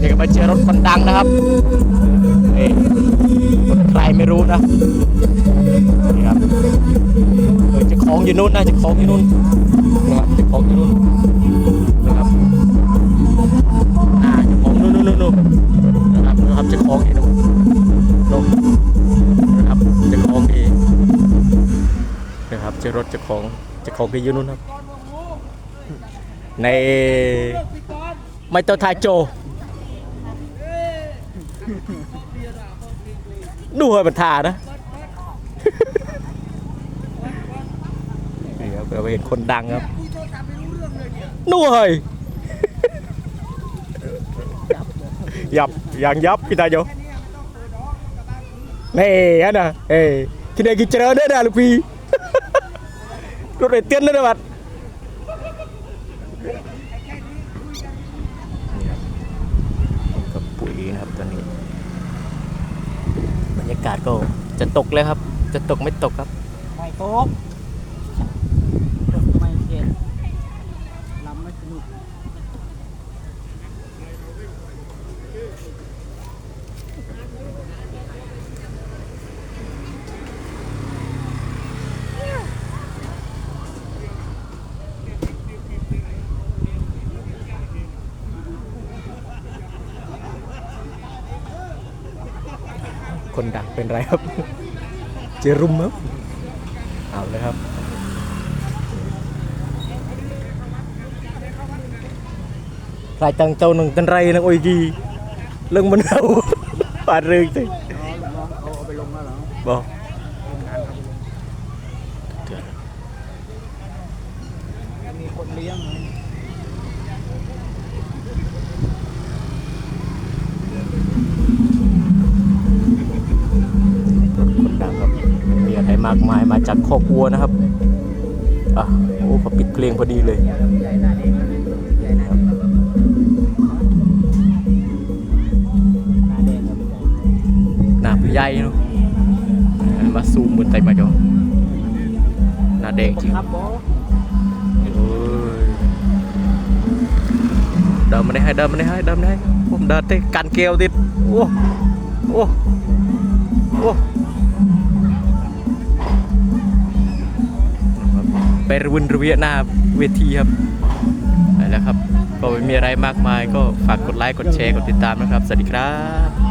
นี่ก็มาเจอรถคนดังนะครับนี่รถใครไม่รู้นะนี่ครับเออจะของอยู่นู่นนะจะของอยู่นู่นนะครับจะของอยู่นู่นนะครับอ่าจะของนู่นนู่นนู่นนะครับนะครับจะของอยู่นู่นนู่นนะครับจะของดีนะครับจอรถจะของจะของที่อยู่นู่นครับในไม่ต้องทายโจ ดูให้มันทานะนี่ครับเราเห็นคนดังครับนู่เฮ้ยยับอย่างยับพี่ตาโยนี่ฮะนะเอ้ยที่ไหนกินเจริญเด้นะลูกพี่รถเรเตี้ยนเด้อนะบัด กับปุ๋ยนะครับตอนนี้ บ รยากาศก็จะตกแล้วครับ จะตกไม่ตกครับ ไม่ตกไม่เย็นลำไม่สนุก คนดังเป็นไรครับ เจรุมครับเอาเลยครับรายตังเจ้าหนึ่งตันไรนะโอ้ยกีเรื่องมันเอาปาดเรื่องสิน้องเขาเอาไปลงแล้วเหรอบอกมีคนเลี้ยง มากมายมาจากคอกวัวนะครับอะโอ้เขาปิดเพลงพอดีเลยหน้าผู้ใหญ่เนาะมาซูมบนไตมาจอหน้าแดงจริงเดินมาได้ให้เดินมาได้ให้เดินมาได้ผมเดินเตะกันเกลียวติดโอ้โอ้โอ้ ไปรวินระเวียหน้าเวทีครับไปแล้วครับ ก็ไม่มีอะไรมากมายก็ฝากกดไลค์กดแชร์กดติดตามนะครับ สวัสดีครับ